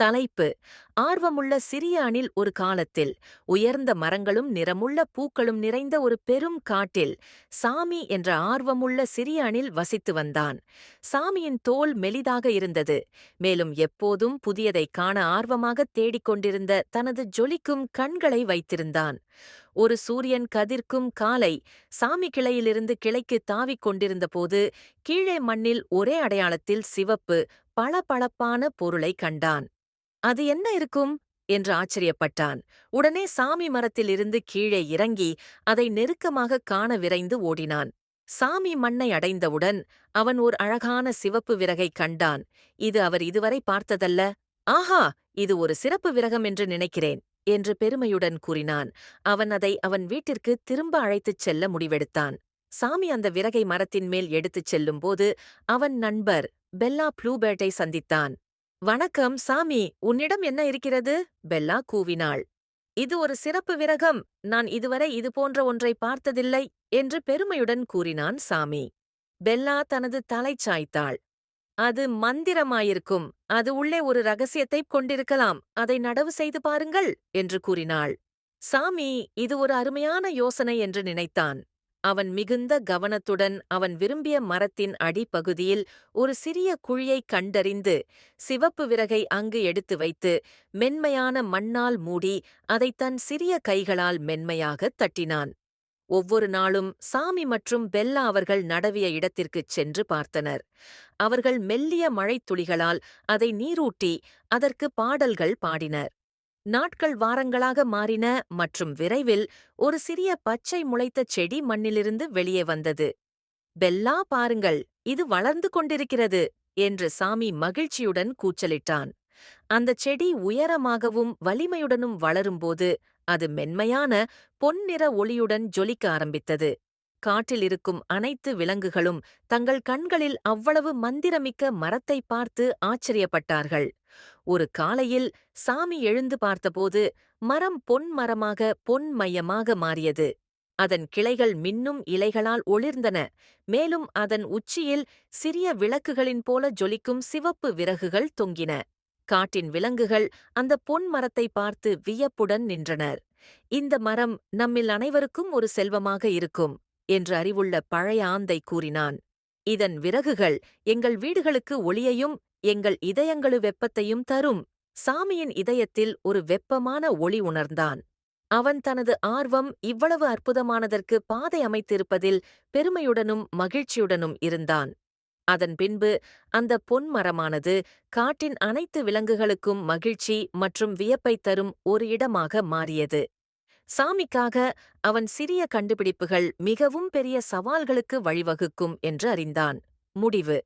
தலைப்பு ஆர்வமுள்ள சிறிய அணில் ஒரு காலத்தில் உயர்ந்த மரங்களும் நிறமுள்ள பூக்களும் நிறைந்த ஒரு பெரும் காட்டில் சாமி என்ற ஆர்வமுள்ள சிறிய அணில் வசித்து வந்தான். சாமியின் தோல் மெலிதாக இருந்தது மேலும் எப்போதும் புதியதை காண ஆர்வமாக தேடிக்கொண்டிருந்த தனது ஜொலிக்கும் கண்களை வைத்திருந்தான். ஒரு சூரியன் கதிர்க்கும் காலை சாமி கிளையிலிருந்து கிளைக்கு தாவிக் கொண்டிருந்தபோது கீழே மண்ணில் ஒரே அடையாளத்தில் சிவப்பு பளபளப்பான பொருளை கண்டான். அது என்ன இருக்கும்? என்று ஆச்சரியப்பட்டான். உடனே சாமி மரத்திலிருந்து கீழே இறங்கி அதை நெருக்கமாக காண விரைந்து ஓடினான். சாமி மண்ணை அடைந்தவுடன் அவன் ஓர் அழகான சிவப்பு விறகைக் கண்டான். இது அவர் இதுவரை பார்த்ததல்ல. ஆஹா! இது ஒரு சிறப்பு விரகம் என்று நினைக்கிறேன் என்று பெருமையுடன் கூறினான். அவன் அதை அவன் வீட்டிற்கு திரும்ப அழைத்துச் செல்ல முடிவெடுத்தான். சாமி அந்த விறகை மரத்தின் மேல் எடுத்துச் செல்லும்போது அவன் நண்பர் பெல்லா ப்ளூபேர்ட்டை சந்தித்தான். வணக்கம் சாமி. உன்னிடம் என்ன இருக்கிறது? பெல்லா கூவினாள். இது ஒரு சிறப்பு விரகம். நான் இதுவரை இது போன்ற ஒன்றை பார்த்ததில்லை என்று பெருமையுடன் கூறினான் சாமி. பெல்லா தனது தலை சாய்த்தாள். அது மந்திரமாயிருக்கும். அது உள்ளே ஒரு ரகசியத்தைக் கொண்டிருக்கலாம். அதை நடவு செய்து பாருங்கள் என்று கூறினாள். சாமி இது ஒரு அருமையான யோசனை என்று நினைத்தான். அவன் மிகுந்த கவனத்துடன் அவன் விரும்பிய மரத்தின் அடிப்பகுதியில் ஒரு சிறிய குழியைக் கண்டறிந்து சிவப்பு விறகை அங்கு எடுத்து வைத்து மென்மையான மண்ணால் மூடி அதை தன் சிறிய கைகளால் மென்மையாகத் தட்டினான். ஒவ்வொரு நாளும் சாமி மற்றும் பெல்லா அவர்கள் நடவிய இடத்திற்குச் சென்று பார்த்தனர். அவர்கள் மெல்லிய மழைத்துளிகளால் அதை நீரூட்டி அதற்கு பாடல்கள் பாடினர். நாட்கள் வாரங்களாக மாறின மற்றும் விரைவில் ஒரு சிறிய பச்சை முளைத்த செடி மண்ணிலிருந்து வெளியே வந்தது. பெல்லா பாருங்கள் இது வளர்ந்து கொண்டிருக்கிறது என்று சாமி மகிழ்ச்சியுடன் கூச்சலிட்டான். அந்தச் செடி உயரமாகவும் வலிமையுடனும் வளரும்போது அது மென்மையான பொன்னிற ஒளியுடன் ஜொலிக்க ஆரம்பித்தது. காட்டில் இருக்கும் அனைத்து விலங்குகளும் தங்கள் கண்களில் அவ்வளவு மந்திரமிக்க மரத்தை பார்த்து ஆச்சரியப்பட்டார்கள். ஒரு காலையில் சாமி எழுந்து பார்த்தபோது மரம் பொன் மரமாக பொன் மையமாக மாறியது. அதன் கிளைகள் மின்னும் இலைகளால் ஒளிர்ந்தன. மேலும் அதன் உச்சியில் சிறிய விளக்குகளின் போல ஜொலிக்கும் சிவப்பு விறகுகள் தொங்கின. காட்டின் விலங்குகள் அந்த பொன் மரத்தை பார்த்து வியப்புடன் நின்றனர். இந்த மரம் நம்மில் அனைவருக்கும் ஒரு செல்வமாக இருக்கும் என்று அறிவுள்ள பழைய ஆந்தை கூறினான். இதன் விறகுகள் எங்கள் வீடுகளுக்கு ஒளியையும் எங்கள் இதயங்களு வெப்பத்தையும் தரும். சாமியின் இதயத்தில் ஒரு வெப்பமான ஒளி உணர்ந்தான். அவன் தனது ஆர்வம் இவ்வளவு அற்புதமானதற்கு பாதை அமைத்திருப்பதில் பெருமையுடனும் மகிழ்ச்சியுடனும் இருந்தான். அதன் பின்பு அந்த பொன் மரமானது காட்டின் அனைத்து விலங்குகளுக்கும் மகிழ்ச்சி மற்றும் வியப்பைத் தரும் ஒரு இடமாக மாறியது. சாமிக்காக அவன் சிறிய கண்டுபிடிப்புகள் மிகவும் பெரிய சவால்களுக்கு வழிவகுக்கும் என்று அறிந்தான். முடிவு.